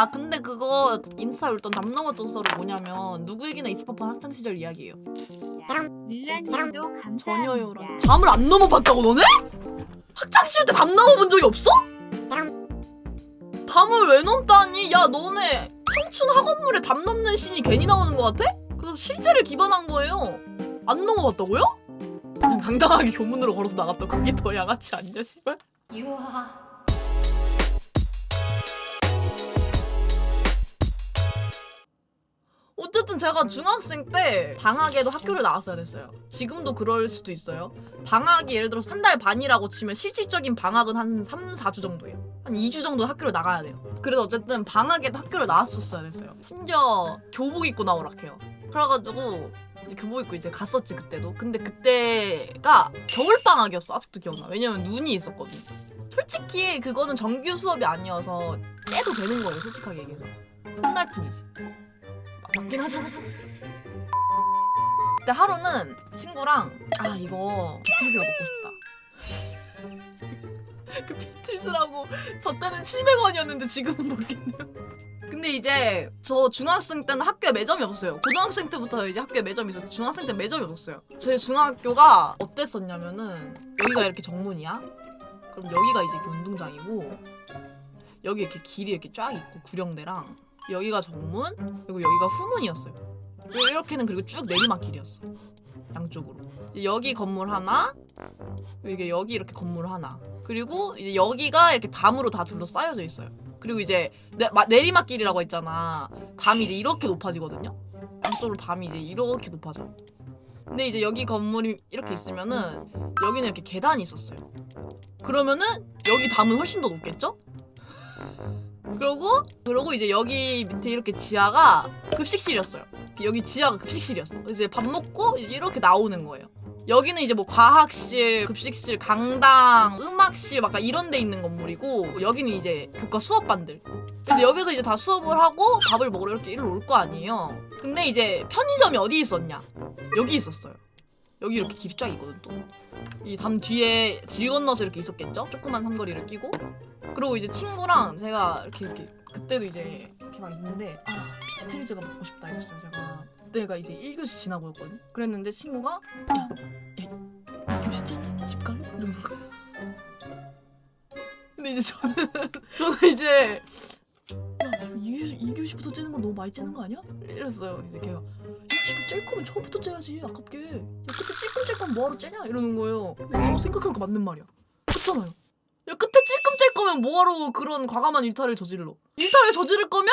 아 근데 그거 인스타에 올던 썰이 뭐냐면 누구에게나 법한 학창 시절 이야기예요. 릴라님도 감사합니다. 전혀요랑 담을 안 넘어봤다고 너네? 학창 시절 때담 넘어본 적이 없어? 담을 왜 넘다니? 야 너네 청춘 학원물에 담 넘는 신이 괜히 나오는 것 같아? 그래서 실제를 기반한 거예요. 안 넘어봤다고요? 그냥 당당하게 교문으로 걸어서 나갔다. 그게 더 양아치 아니냐 씨발? 유아. 어쨌든 제가 중학생 때 방학에도 학교를 나왔어야 됐어요. 지금도 그럴 수도 있어요. 방학이 예를 들어서 한 달 반이라고 치면 실질적인 방학은 한 3, 4주 정도예요. 한 2주 정도 학교를 나가야 돼요. 그래서 어쨌든 방학에도 학교를 나왔었어야 됐어요. 심지어 교복 입고 나오락해요. 그래가지고 이제 교복 입고 이제 갔었지 그때도. 근데 그때가 겨울 방학이었어. 아직도 기억나. 왜냐면 눈이 있었거든. 솔직히 그거는 정규 수업이 아니어서 째도 되는 거예요. 솔직하게 얘기해서. 혼날 뿐이지. 마- 맞긴 하잖아. 그때 하루는 친구랑 아 이거 비틀즈가 먹고 싶다. 그 비틀즈라고 저 때는 700원이었는데 지금은 모르겠네요. 근데 이제 저 중학생 때는 학교에 매점이 없었어요. 고등학생 때부터 이제 학교에 매점이 있었고 중학생 때 매점이 없었어요. 제 중학교가 어땠었냐면은 여기가 이렇게 정문이야. 그럼 여기가 이제 이렇게 운동장이고 여기 이렇게 길이 이렇게 쫙 있고 구령대랑 여기가 정문 그리고 여기가 후문이었어요. 이렇게는 그리고 쭉 내리막길이었어. 양쪽으로. 여기 건물 하나, 이게 여기 이렇게 건물 하나. 그리고 이제 여기가 이렇게 담으로 다 둘러싸여져 있어요. 그리고 이제 내, 마- 내리막길이라고 했잖아. 담이 이제 이렇게 높아지거든요. 양쪽으로 담이 이제 이렇게 높아져. 근데 이제 여기 건물이 이렇게 있으면은 여기는 이렇게 계단이 있었어요. 그러면은 여기 담은 훨씬 더 높겠죠? 그러고 그러고 이제 여기 밑에 이렇게 지하가 급식실이었어요. 여기 지하가 급식실이었어. 이제 밥 먹고 이렇게 나오는 거예요. 여기는 이제 뭐 과학실, 급식실, 강당, 음악실 막 이런 데 있는 건물이고 여기는 이제 교과 수업반들. 그래서 여기서 이제 다 수업을 하고 밥을 먹으러 이렇게 일로 올 거 아니에요. 근데 이제 편의점이 어디 있었냐? 여기 있었어요. 여기 이렇게 쫙 있거든 또. 이 담 뒤에 길 건너서 이렇게 있었겠죠? 조그만 삼거리를 끼고. 그리고 이제 친구랑 제가 이렇게 이렇게 그때도 이제 이렇게 막 있는데 아 비틀즈가 먹고 싶다 했어요 제가 그때가 이제 1교시 지나고였거든요 그랬는데 친구가 야, 야 2교시 짤래? 집 갈래? 이러는 거야 근데 이제 저는 저는 이제 야 2교시, 2교시부터 째는 건 너무 많이 째는 거 아니야? 이랬어요 이제 걔가 짤 거면 처음부터 째야지 아깝게. 야 그때 찔끔찔끔 뭐하러 째냐? 이러는 거예요. 내가 생각하니까 맞는 말이야. 그렇잖아요. 야 끝에 찔끔 찔 거면 뭐하러 그런 과감한 일탈을 저질러? 일탈을 저지를 거면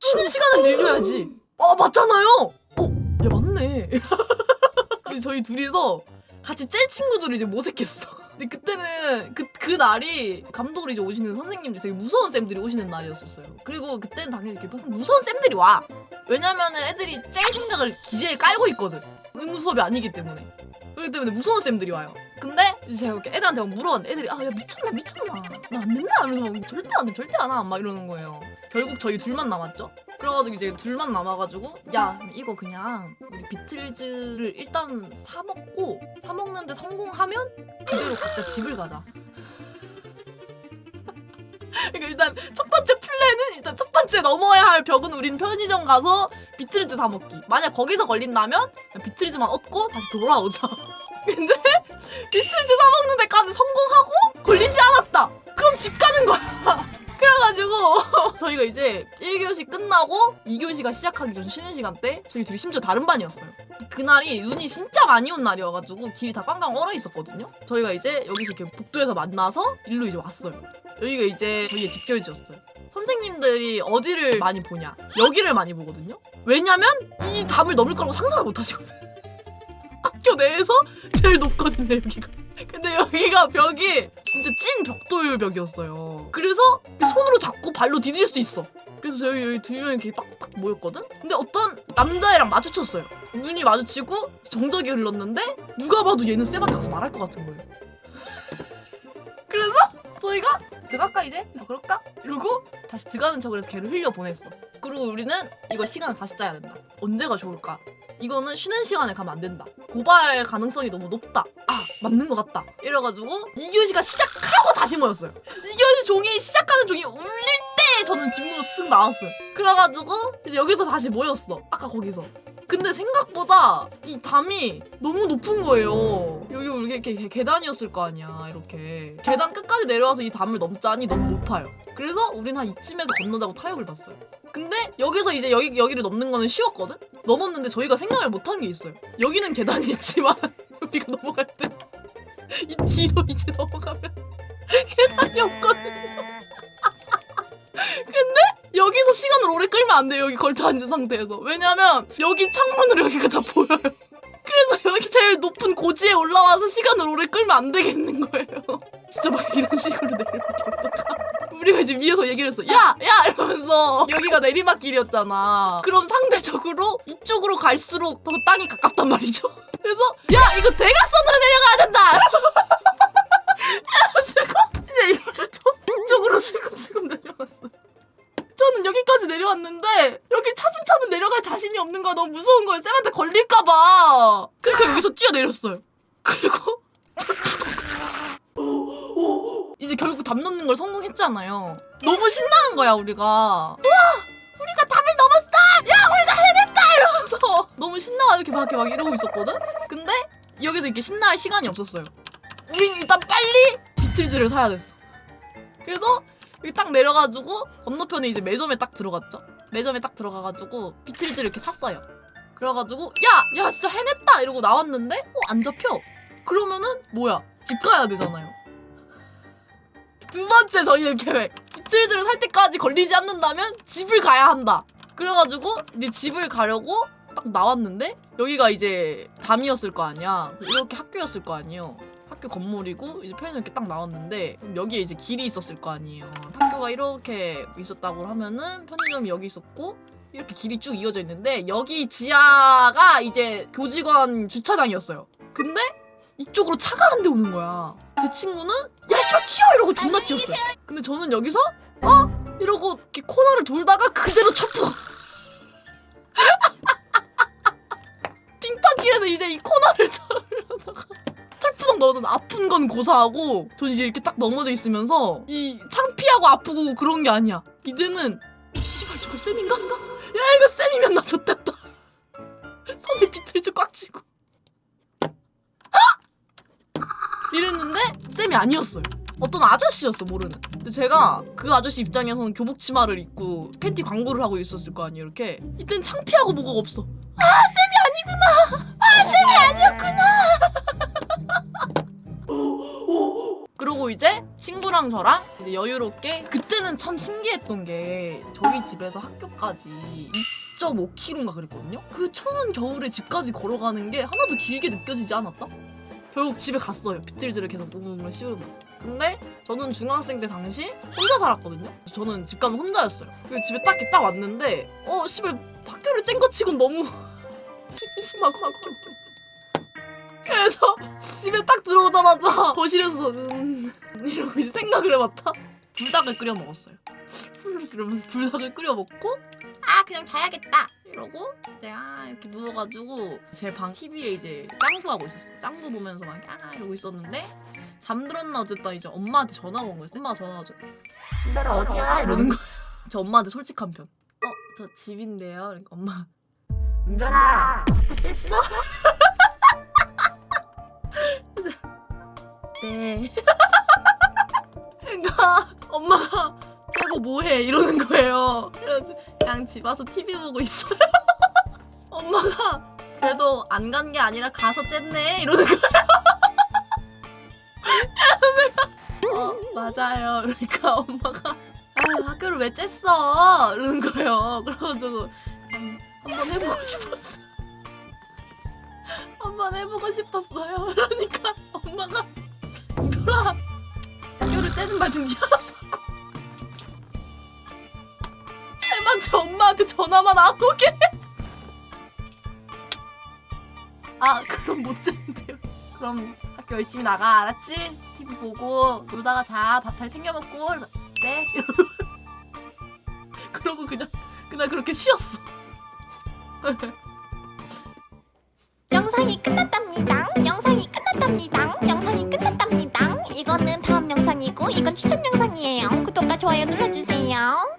쉬는 시간을 늘려야지. 아 맞잖아요! 어야 맞네. 저희 둘이서 같이 짤 친구들을 이제 모색했어 근데 그때는 그, 그 날이 감독으로 이제 오시는 선생님들 되게 무서운 쌤들이 오시는 날이었었어요. 그리고 그때는 당연히 이렇게 무서운 쌤들이 와! 왜냐면은 애들이 짤 생각을 기재에 깔고 있거든. 의무 수업이 아니기 때문에. 그렇기 때문에 무서운 쌤들이 와요. 근데 이제 제가 이렇게 애들한테 막 물어봤는데 애들이 아 야 미쳤나 미쳤나? 나 안 된다! 이러면서 막 절대 안 돼 절대 안 와 막 이러는 거예요. 결국 저희 둘만 남았죠 그래가지고 이제 둘만 남아가지고 야 이거 그냥 우리 비틀즈를 일단 사 먹고 사 먹는데 성공하면 그대로 각자 집을 가자 그러니까 일단 첫 번째 플랜은 일단 첫 번째 넘어야 할 벽은 우린 편의점 가서 비틀즈 사 먹기 만약 거기서 걸린다면 비틀즈만 얻고 다시 돌아오자 근데 비틀즈 사 먹는 데까지 성공하고 걸리지 않았다. 그럼 집 가는 거야. 그래가지고 저희가 이제 1교시 끝나고 2교시가 시작하기 전 쉬는 시간 때 저희 둘이 심지어 다른 반이었어요. 그날이 눈이 진짜 많이 온 날이어가지고 길이 다 꽝꽝 얼어 있었거든요. 저희가 이제 여기서 이렇게 복도에서 만나서 일로 이제 왔어요. 여기가 이제 저희의 집결지였어요. 선생님들이 어디를 많이 보냐? 여기를 많이 보거든요. 왜냐면 이 담을 넘을 거라고 상상을 못 하시거든. 학교 내에서 제일 높거든요 여기가 근데 여기가 벽이 진짜 찐 벽돌 벽이었어요 그래서 손으로 잡고 발로 디딜 수 있어 그래서 여기, 여기 두 명이 이렇게 빡빡 모였거든 근데 어떤 남자애랑 마주쳤어요 눈이 마주치고 정적이 흘렀는데 누가 봐도 얘는 쌤한테 가서 말할 것 같은 거예요 그래서 저희가 들어갈까 이제? 야, 그럴까? 이러고 다시 들어가는 척을 해서 걔를 흘려 보냈어 그리고 우리는 이거 시간을 다시 짜야 된다 언제가 좋을까? 이거는 쉬는 시간에 가면 안 된다. 고발 가능성이 너무 높다. 아, 맞는 것 같다. 이래가지고 2교시가 시작하고 다시 모였어요. 2교시 종이 시작하는 종이 울릴 때 저는 집 문으로 쓱 나왔어요. 그래가지고 이제 여기서 다시 모였어. 아까 거기서. 근데 생각보다 이 담이 너무 높은 거예요. 여기 이렇게, 이렇게 계단이었을 거 아니야. 이렇게 계단 끝까지 내려와서 이 담을 넘자니 너무 높아요. 그래서 우린 한 이쯤에서 건너자고 타협을 봤어요. 근데 여기서 이제 여기 여기를 넘는 거는 쉬웠거든. 넘었는데 저희가 생각을 못한 게 있어요. 여기는 계단이 있지만 우리가 넘어갈 때이 뒤로 이제 넘어가면 계단이 없거든요. 근데 여기서 시간을 오래 끌면 안 돼요. 여기 걸터 앉은 상태에서. 왜냐면 여기 창문으로 여기가 다 보여요. 그래서 여기 제일 높은 고지에 올라와서 시간을 오래 끌면 안 되겠는 거예요. 진짜 막 이런 식으로 내려오겠다가 우리가 이제 위에서 얘기를 했어. 야! 야! 이러면서 여기가 내리막길이었잖아. 그럼 상대적으로 이쪽으로 갈수록 더 땅이 가깝단 말이죠. 그래서 야! 이거 대각선으로 내려가야 된다! 이제 이거를 또 이쪽으로 슬금슬금 내려갔어. 저는 여기까지 내려왔는데 여기 차분차분 내려갈 자신이 없는 거야. 너무 무서운 거예요. 쌤한테 걸릴까봐. 그러니까 여기서 뛰어내렸어요. 그리고 이제 결국 담 넘는 걸 성공했잖아요. 너무 신나는 거야 우리가. 우와, 이렇게 막 이렇게 막 이러고 있었거든. 근데 여기서 이렇게 신나할 시간이 없었어요. 우린 일단 빨리 비틀즈를 사야 됐어. 그래서 여기 딱 내려가지고 건너편에 이제 매점에 딱 들어갔죠. 매점에 딱 들어가가지고 비틀즈를 이렇게 샀어요. 그래가지고 야, 야 진짜 해냈다 이러고 나왔는데 어 안 잡혀. 그러면은 뭐야 집 가야 되잖아요. 두 번째 저희의 계획. 비틀즈를 살 때까지 걸리지 않는다면 집을 가야 한다. 그래가지고 이제 집을 가려고 딱 나왔는데 여기가 이제 담이었을 거 아니야. 이렇게 학교였을 거 아니에요. 학교 건물이고 이제 편의점 이렇게 딱 나왔는데 여기에 이제 길이 있었을 거 아니에요. 학교가 이렇게 있었다고 하면은 편의점이 여기 있었고 이렇게 길이 쭉 이어져 있는데 여기 지하가 이제 교직원 주차장이었어요. 근데 이쪽으로 차가 한 대 오는 거야. 제 친구는 야 씨발 튀어 이러고 존나 튀었어요. 근데 저는 여기서 어 이러고 이렇게 코너를 돌다가 그대로 첫부 서 빙판길에서 이제 이 코너를 쳐려다가 철푸성 넣어도 아픈 건 고사하고 전 이제 이렇게 딱 넘어져 있으면서 이 창피하고 아프고 그런 게 아니야. 이제는 씨발 저거 쌤인가? 야 이거 쌤이면 나 좋댔다. 손에 비틀즈 꽉 쥐고 이랬는데 쌤이 아니었어요. 어떤 아저씨였어 모르는. 근데 제가 그 아저씨 입장에서는 교복 치마를 입고 팬티 광고를 하고 있었을 거 아니에요. 이렇게 이땐 창피하고 뭐가 없어. 아 쌤이 친구랑 저랑 이제 여유롭게 그때는 참 신기했던 게 저희 집에서 학교까지 2.5km인가 그랬거든요. 그 추운 겨울에 집까지 걸어가는 게 하나도 길게 느껴지지 않았다. 결국 집에 갔어요. 빗질질을 계속 뭉뭉 씌우고. 근데 저는 중학생 때 당시 혼자 살았거든요. 저는 집 가면 혼자였어요. 그리고 집에 딱, 이렇게 딱 왔는데 어 씨발 학교를 쨍 거 치곤 너무 심심하고 하고 그래서 집에 딱 들어오자마자 거실에서 음 이러고 이제 생각을 해봤다. 불닭을 끓여 먹었어요. 그러면서 불닭을 끓여 먹고 아 그냥 자야겠다 이러고 내가 이렇게 누워가지고 제 방 TV에 이제 짱구 하고 있었어요. 짱구 보면서 막 아, 이러고 있었는데 잠들었나 어쨌다 이제 엄마한테 전화가 온 거예요. 엄마가 전화 가지고 은별아 어디야 이러는 거예요. 저 엄마한테 솔직한 편. 어 저 집인데요. 그러니까 엄마 은별아 학교 쨌어? 네. 그러니까 엄마가 쟤고 뭐해 이러는 거예요. 그래서 그냥 집 와서 TV 보고 있어요. 엄마가 그래도 안 간 게 아니라 가서 쨌네 이러는 거예요. 어 맞아요. 그러니까 엄마가 아 학교를 왜 쨌어 이러는 거예요. 그래가지고 음, 한번 해보고 싶었어. 한번 해보고 싶었어요. 그러니까 알아서 하고 쌤한테 엄마한테 전화만 안 오게 해. 아 그럼 못 잤는데요 그럼 학교 열심히 나가 알았지? TV 보고 놀다가 자 밥 잘 챙겨 먹고 네 그러고 그냥 그날 그렇게 쉬었어 영상이 끝났답니다. 영상이 끝났답니다. 영상이 끝났답니다. 이거는 다 음 영상이고 이건 추천 영상이에요. 구독과 좋아요 눌러주세요.